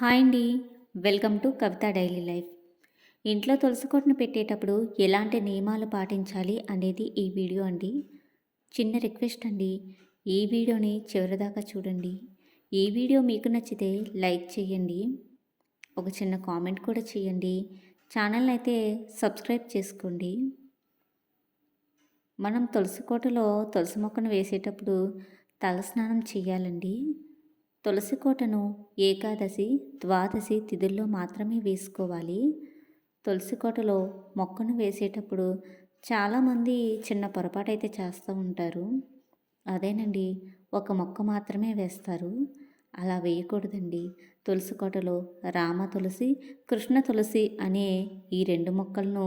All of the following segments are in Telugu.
హాయ్ అండి. Welcome to Kavitha daily life. ఇంట్లో తులసి కోటను పెట్టేటప్పుడు ఎలాంటి నియమాలు పాటించాలి అనేది ఈ వీడియో అండి. చిన్న రిక్వెస్ట్ అండి. ఈ వీడియోని చివరిదాకా చూడండి. ఈ వీడియో మీకు నచ్చితే లైక్ చేయండి. ఒక చిన్న కామెంట్ కూడా చేయండి. ఛానల్ అయితే సబ్స్క్రైబ్ చేసుకోండి. మనం తులసి కోటలో తులసి మొక్కను వేసేటప్పుడు తలస్నానం చేయాలండి. తులసి కోటను ఏకాదశి ద్వాదశి తిథుల్లో మాత్రమే వేసుకోవాలి. తులసి కోటలో మొక్కను వేసేటప్పుడు చాలామంది చిన్న పొరపాటు అయితే చేస్తూ ఉంటారు. అదేనండి ఒక మొక్క మాత్రమే వేస్తారు. అలా వేయకూడదండి. తులసి కోటలో రామ తులసి కృష్ణ తులసి అనే ఈ రెండు మొక్కలను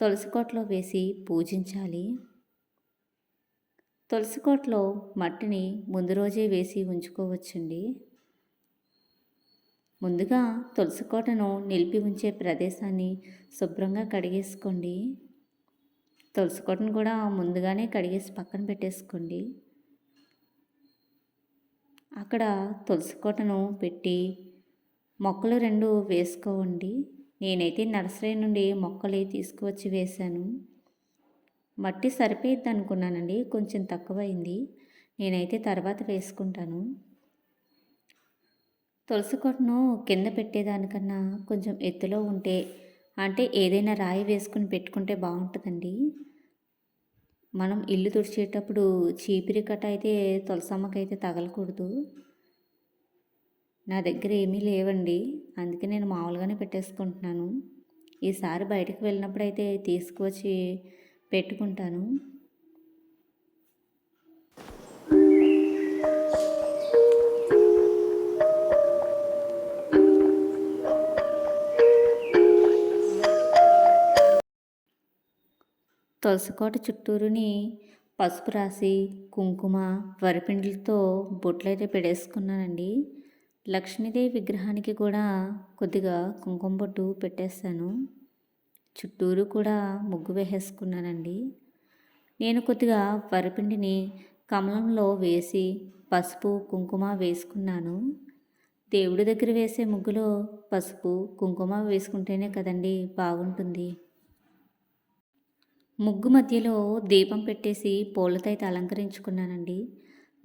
తులసి కోటలో వేసి పూజించాలి. తులసి కోటలో మట్టిని ముందు రోజే వేసి ఉంచుకోవచ్చండి. ముందుగా తులసి కోటను నిలిపి ఉంచే ప్రదేశాన్ని శుభ్రంగా కడిగేసుకోండి. తులసి కోటను కూడా ముందుగానే కడిగేసి పక్కన పెట్టేసుకోండి. అక్కడ తులసి కోటను పెట్టి మొక్కలు రెండు వేసుకోండి. నేనైతే నర్సరీ నుండి మొక్కలు తీసుకువచ్చి వేశాను. మట్టి సరిపోయిద్ది అనుకున్నానండి కొంచెం తక్కువైంది. నేనైతే తర్వాత వేసుకుంటాను. తులసి కొట్టను కింద పెట్టేదానికన్నా కొంచెం ఎత్తులో ఉంటే అంటే ఏదైనా రాయి వేసుకుని పెట్టుకుంటే బాగుంటుందండి. మనం ఇల్లు తుడిచేటప్పుడు చీపిరి కట్ట అయితే తులసమ్మకైతే తగలకూడదు. నా దగ్గర ఏమీ లేవండి అందుకే నేను మామూలుగానే పెట్టేసుకుంటున్నాను. ఈసారి బయటకు వెళ్ళినప్పుడు అయితే తీసుకువచ్చి పెట్టుకుంటాను. తులసికోట చుట్టూరుని పసుపు రాసి కుంకుమ వరిపిండిలతో బొట్లైతే పెడేసుకున్నానండి. లక్ష్మీదేవి విగ్రహానికి కూడా కొద్దిగా కుంకుమ బొట్టు పెట్టేస్తాను. చుట్టూరు కూడా ముగ్గు వేసేసుకున్నానండి. నేను కొద్దిగా వరిపిండిని కమలంలో వేసి పసుపు కుంకుమ వేసుకున్నాను. దేవుడి దగ్గర వేసే ముగ్గులో పసుపు కుంకుమ వేసుకుంటేనే కదండి బాగుంటుంది. ముగ్గు మధ్యలో దీపం పెట్టేసి పూలతో అయితే అలంకరించుకున్నానండి.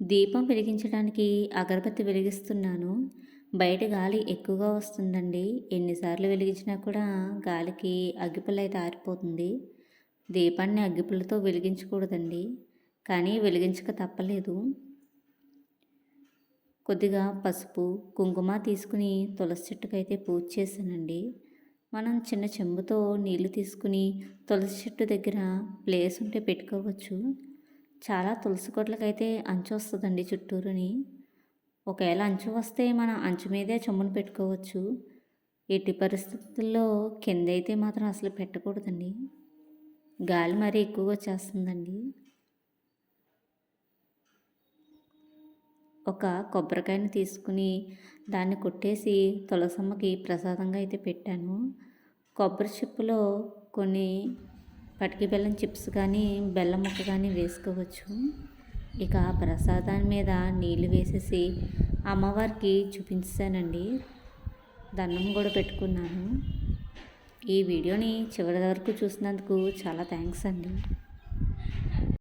దీపం వెలిగించడానికి అగరబత్తి వెలిగిస్తున్నాను. బయట గాలి ఎక్కువగా వస్తుందండి. ఎన్నిసార్లు వెలిగించినా కూడా గాలికి అగ్గిపుల్ల అయితే ఆరిపోతుంది. దీపాన్ని అగ్గిపుల్లతో వెలిగించకూడదండి. కానీ వెలిగించక తప్పలేదు. కొద్దిగా పసుపు కుంకుమ తీసుకుని తులసి చెట్టుకైతే పూజ చేశానండి. మనం చిన్న చెంబుతో నీళ్ళు తీసుకుని తులసి చెట్టు దగ్గర ప్లేస్ ఉంటే పెట్టుకోవచ్చు. చాలా తులసి కొట్లకైతే అంచు వస్తుందండి చుట్టూరుని. ఒకవేళ అంచు వస్తే మనం అంచు మీదే చెమ్మును పెట్టుకోవచ్చు. ఎట్టి పరిస్థితుల్లో కింద అయితే మాత్రం అసలు పెట్టకూడదండి. గాలి మరీ ఎక్కువగా వచ్చేస్తుందండి. ఒక కొబ్బరికాయని తీసుకుని దాన్ని కొట్టేసి తులసమ్మకి ప్రసాదంగా అయితే పెట్టాను. కొబ్బరి చిప్పులో కొన్ని పటికి బెల్లం చిప్స్ కానీ బెల్లం ముక్క కానీ వేసుకోవచ్చు. ఇక ప్రసాదాన్ని మీద నీళ్ళు వేసేసి అమ్మవారికి చూపించానండి. దండం కూడా పెట్టుకున్నాను. ఈ వీడియోని చివరి వరకు చూసినందుకు చాలా థ్యాంక్స్ అండి.